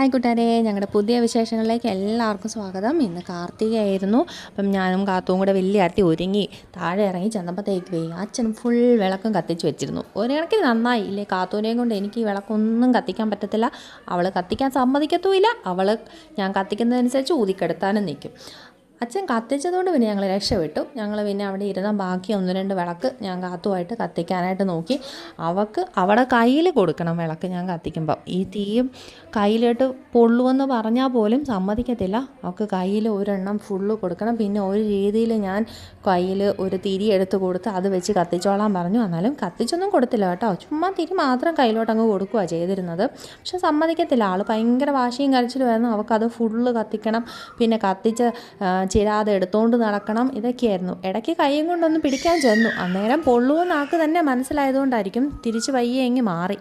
Hi കൂട്ടുകാരെ ഞങ്ങളുടെ പുതിയ വിശേഷങ്ങളിലേക്ക് എല്ലാവർക്കും സ്വാഗതം. ഇന്ന് കാർത്തികയായിരുന്നു. അപ്പം ഞാനും കാത്തും കൂടെ വലിയ ആർത്തി ഒരുങ്ങി താഴെ ഇറങ്ങി ചെന്നപ്പോഴത്തേക്ക് അച്ഛൻ ഫുൾ വിളക്കും കത്തിച്ച് വെച്ചിരുന്നു. ഒരു നന്നായി. ഇല്ലേ കാത്തൂനെയും കൊണ്ട് എനിക്ക് ഈ വിളക്കൊന്നും കത്തിക്കാൻ പറ്റത്തില്ല. അവൾ കത്തിക്കാൻ സമ്മതിക്കത്തുമില്ല. അവൾ ഞാൻ കത്തിക്കുന്നതനുസരിച്ച് ഊതിക്കെടുത്താനും നിൽക്കും. അച്ഛൻ കത്തിച്ചതുകൊണ്ട് പിന്നെ ഞങ്ങൾ രക്ഷപ്പെട്ടു. ഞങ്ങൾ പിന്നെ അവിടെ ഇരുന്ന ബാക്കി ഒന്ന് രണ്ട് വിളക്ക് ഞാൻ കാത്തുമായിട്ട് കത്തിക്കാനായിട്ട് നോക്കി. അവക്ക് അവിടെ കയ്യിൽ കൊടുക്കണം വിളക്ക് ഞാൻ കത്തിക്കുമ്പം. ഈ തീയും കയ്യിലോട്ട് പൊള്ളുവെന്ന് പറഞ്ഞാൽ പോലും സമ്മതിക്കത്തില്ല. അവൾക്ക് കയ്യിൽ ഒരെണ്ണം ഫുള്ള് കൊടുക്കണം. പിന്നെ ഒരു രീതിയിൽ ഞാൻ കയ്യിൽ ഒരു തിരി എടുത്ത് കൊടുത്ത് അത് വെച്ച് കത്തിച്ചോളാൻ പറഞ്ഞു. എന്നാലും കത്തിച്ചൊന്നും കൊടുത്തില്ല കേട്ടോ. ചുമ്മാ തിരി മാത്രം കയ്യിലോട്ട് അങ്ങ് കൊടുക്കുക ചെയ്തിരുന്നത്. പക്ഷെ സമ്മതിക്കത്തില്ല. ആൾ ഭയങ്കര വാശിയും കരച്ചിലുമായിരുന്നു അവൾക്കത് ഫുള്ള് കത്തിക്കണം. പിന്നെ കത്തിച്ച് ചിരാതെ എടുത്തുകൊണ്ട് നടക്കണം. ഇതൊക്കെയായിരുന്നു. ഇടയ്ക്ക് കൈയും കൊണ്ടൊന്ന് പിടിക്കാൻ ചെന്നു. അന്നേരം പൊള്ളുമെന്ന് ആൾക്ക് തന്നെ മനസ്സിലായതുകൊണ്ടായിരിക്കും തിരിച്ച് എങ്ങി മാറി.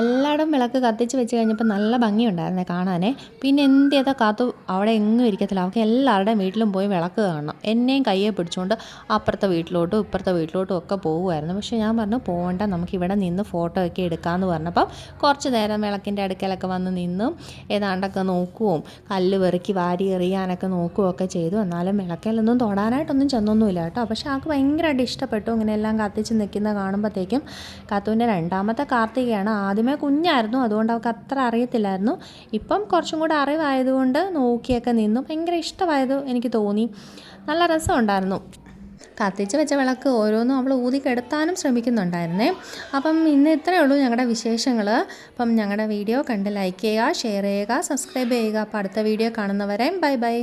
എല്ലായിടും വിളക്ക് കത്തിച്ച് വെച്ച് കഴിഞ്ഞപ്പോൾ നല്ല ഭംഗിയുണ്ടായിരുന്നേ കാണാനേ. പിന്നെ എന്ത് ചെയ്താൽ കാത്തു അവിടെ എങ്ങും ഇരിക്കത്തില്ല. അവൾക്ക് എല്ലാവരുടെയും വീട്ടിലും പോയി വിളക്ക് കാണണം. എന്നെയും കയ്യെ പിടിച്ചുകൊണ്ട് അപ്പുറത്തെ വീട്ടിലോട്ടും ഇപ്പുറത്തെ വീട്ടിലോട്ടും ഒക്കെ പോകുമായിരുന്നു. പക്ഷേ ഞാൻ പറഞ്ഞു പോകണ്ട നമുക്ക് ഇവിടെ നിന്ന് ഫോട്ടോ ഒക്കെ എടുക്കാമെന്ന് പറഞ്ഞപ്പം കുറച്ച് നേരം വിളക്കിന്റെ അടുക്കലൊക്കെ വന്ന് നിന്നും ഏതാണ്ടൊക്കെ നോക്കുകയും കല്ല് വെറുക്കി വാരി എറിയാനൊക്കെ നോക്കുകയൊക്കെ ചെയ്തു. എന്നാലും വിളക്കലൊന്നും തൊടാനായിട്ടൊന്നും ചെന്നൊന്നുമില്ല കേട്ടോ. പക്ഷേ ആൾക്ക് ഭയങ്കരമായിട്ട് ഇഷ്ടപ്പെട്ടു. ഇങ്ങനെ എല്ലാം കത്തിച്ച് നിൽക്കുന്ന കാണുമ്പോഴത്തേക്കും കാത്തുവിന്റെ രണ്ടാമത്തെ കാർത്തികയാണ് ആദ്യമേ കുഞ്ഞായിരുന്നു അതുകൊണ്ട് അവൾക്ക് അത്ര അറിയത്തില്ലായിരുന്നു. ഇപ്പം കുറച്ചും കൂടെ അറിവായതുകൊണ്ട് നോക്കിയൊക്കെ നിന്നു. ഭയങ്കര ഇഷ്ടമായത് എനിക്ക് തോന്നി. നല്ല രസമുണ്ടായിരുന്നു. കത്തിച്ച് വെച്ച വിളക്ക് ഓരോന്നും അവൾ ഊതിക്കെടുത്താനും ശ്രമിക്കുന്നുണ്ടായിരുന്നേ. അപ്പം ഇന്ന് ഇത്രയേ ഉള്ളൂ ഞങ്ങളുടെ വിശേഷങ്ങൾ. അപ്പം ഞങ്ങളുടെ വീഡിയോ കണ്ട് ലൈക്ക് ചെയ്യുക ഷെയർ ചെയ്യുക സബ്സ്ക്രൈബ് ചെയ്യുക. അപ്പോൾ അടുത്ത വീഡിയോ കാണുന്നവരെ ബൈ ബൈ